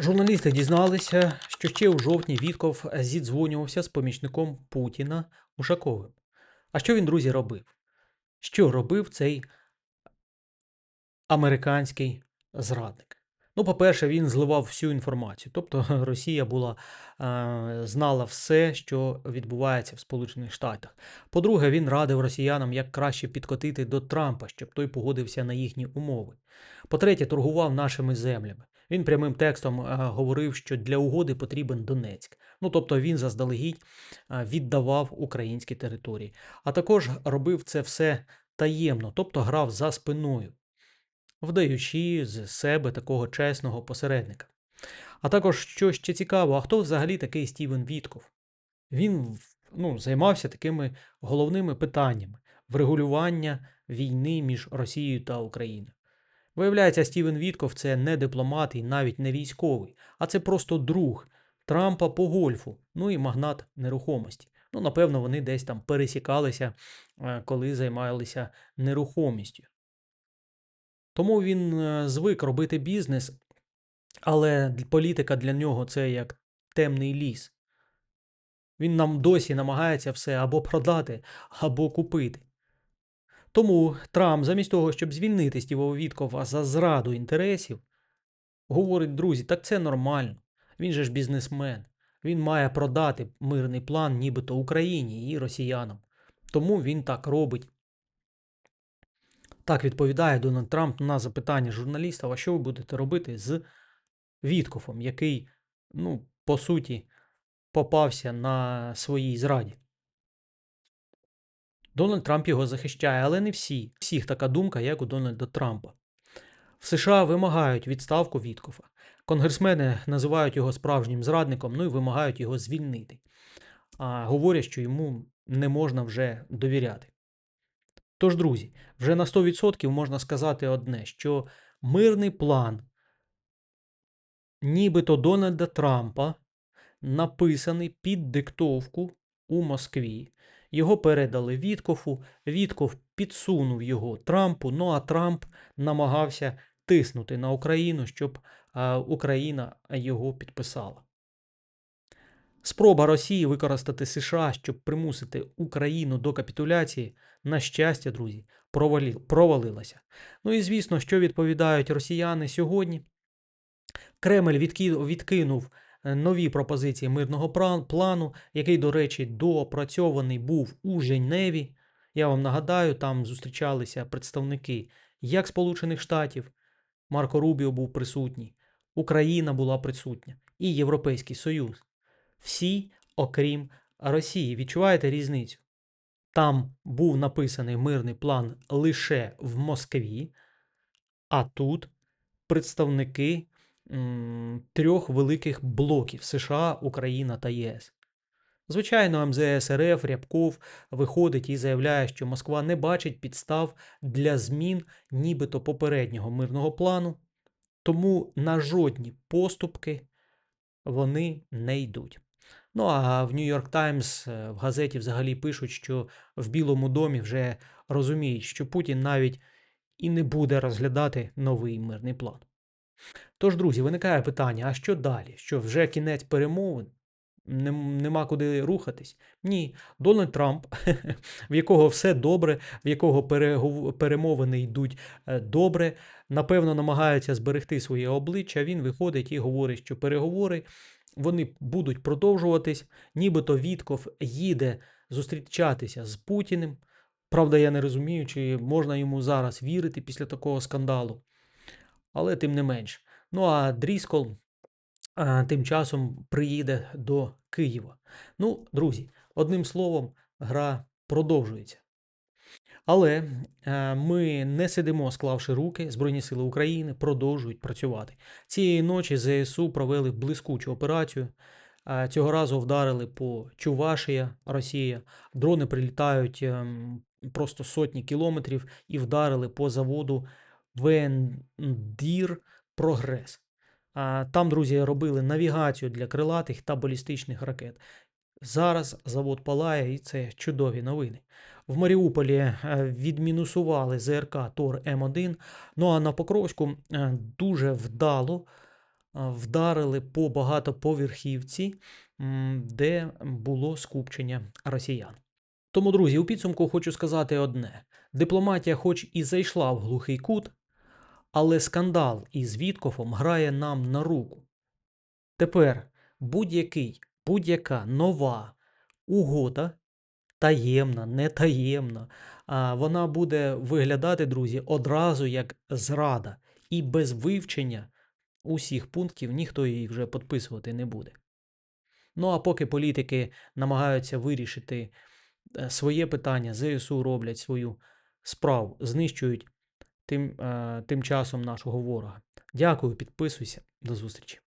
Журналісти дізналися, що ще у жовтні Вітков зідзвонювався з помічником Путіна Ушаковим. А що він, друзі, робив? Що робив цей американський зрадник? Ну, по-перше, він зливав всю інформацію. Тобто Росія була, е, знала все, що відбувається в Сполучених Штатах. По-друге, він радив росіянам, як краще підкотити до Трампа, щоб той погодився на їхні умови. По-третє, торгував нашими землями. Він прямим текстом е, говорив, що для угоди потрібен Донецьк. Ну тобто він заздалегідь е, віддавав українські території. А також робив це все таємно, тобто грав за спиною, вдаючи з себе такого чесного посередника. А також, що ще цікаво, а хто взагалі такий Стівен Вітков? Він ну, займався такими головними питаннями врегулювання війни між Росією та Україною. Виявляється, Стівен Вітков це не дипломат і навіть не військовий, а це просто друг Трампа по гольфу, ну і магнат нерухомості. Ну, напевно, вони десь там пересікалися, е, коли займалися нерухомістю. Тому він е, звик робити бізнес, але політика для нього це як темний ліс. Він нам досі намагається все або продати, або купити. Тому Трамп, замість того, щоб звільнити Стівова Віткова за зраду інтересів, говорить, друзі, так це нормально. Він же ж бізнесмен. Він має продати мирний план нібито Україні і росіянам. Тому він так робить. Так відповідає Дональд Трамп на запитання журналістів, а що ви будете робити з Віткофом, який, ну, по суті, попався на своїй зраді. Дональд Трамп його захищає, але не всі. Всіх така думка, як у Дональда Трампа. В США вимагають відставку Віткофа. Конгресмени називають його справжнім зрадником, ну і вимагають його звільнити. А говорять, що йому не можна вже довіряти. Тож, друзі, вже на 100% можна сказати одне, що мирний план, нібито Дональда Трампа, написаний під диктовку у Москві. Його передали Віткофу, Вітков підсунув його Трампу, ну а Трамп намагався тиснути на Україну, щоб Україна його підписала. Спроба Росії використати США, щоб примусити Україну до капітуляції, на щастя, друзі, провалилася. Ну і звісно, що відповідають росіяни сьогодні. Кремль відки- відкинув нові пропозиції мирного плану, який, до речі, доопрацьований був у Женеві. Я вам нагадаю, там зустрічалися представники як Сполучених Штатів, Марко Рубіо був присутній, Україна була присутня і Європейський Союз. Всі, окрім Росії. Відчуваєте різницю? Там був написаний мирний план лише в Москві, а тут представники трьох великих блоків США, Україна та ЄС. Звичайно, МЗС РФ Рябков виходить і заявляє, що Москва не бачить підстав для змін нібито попереднього мирного плану, тому на жодні поступки вони не йдуть. Ну а в Нью-Йорк Таймс е, в газеті взагалі пишуть, що в Білому домі вже розуміють, що Путін навіть і не буде розглядати новий мирний план. Тож, друзі, виникає питання: а що далі? Що вже кінець перемовин? Нема куди рухатись? Ні, Дональд Трамп, в якого все добре, в якого перемовини йдуть е, добре, напевно, намагається зберегти своє обличчя. Він виходить і говорить, що переговори вони будуть продовжуватись, нібито Вітков їде зустрічатися з Путіним. Правда, я не розумію, чи можна йому зараз вірити після такого скандалу. Але тим не менш. Ну а Дріскол а, тим часом приїде до Києва. Ну, друзі, одним словом, гра продовжується. Але е, ми не сидимо, склавши руки. Збройні сили України продовжують працювати. Цієї ночі ЗСУ провели блискучу операцію. Е, Цього разу вдарили по Чувашія, Росія. Дрони прилітають ем, просто сотні кілометрів і вдарили по заводу Вендір Прогрес. Там, друзі, робили навігацію для крилатих та балістичних ракет. Зараз завод палає, і це чудові новини. В Маріуполі е, відмінусували ЗРК Тор М1. Ну а на Покровську е, дуже вдало вдарили по багатоповерхівці, де було скупчення росіян. Тому, друзі, у підсумку хочу сказати одне: дипломатія, хоч і зайшла в глухий кут, але скандал із Віткофом грає нам на руку. Тепер будь-який, будь-яка нова угода, таємна, не таємна, вона буде виглядати, друзі, одразу як зрада. І без вивчення усіх пунктів ніхто її вже підписувати не буде. Ну а поки політики намагаються вирішити е, своє питання, ЗСУ роблять свою справу, знищують тим, е, тим часом нашого ворога. Дякую, підписуйся, до зустрічі.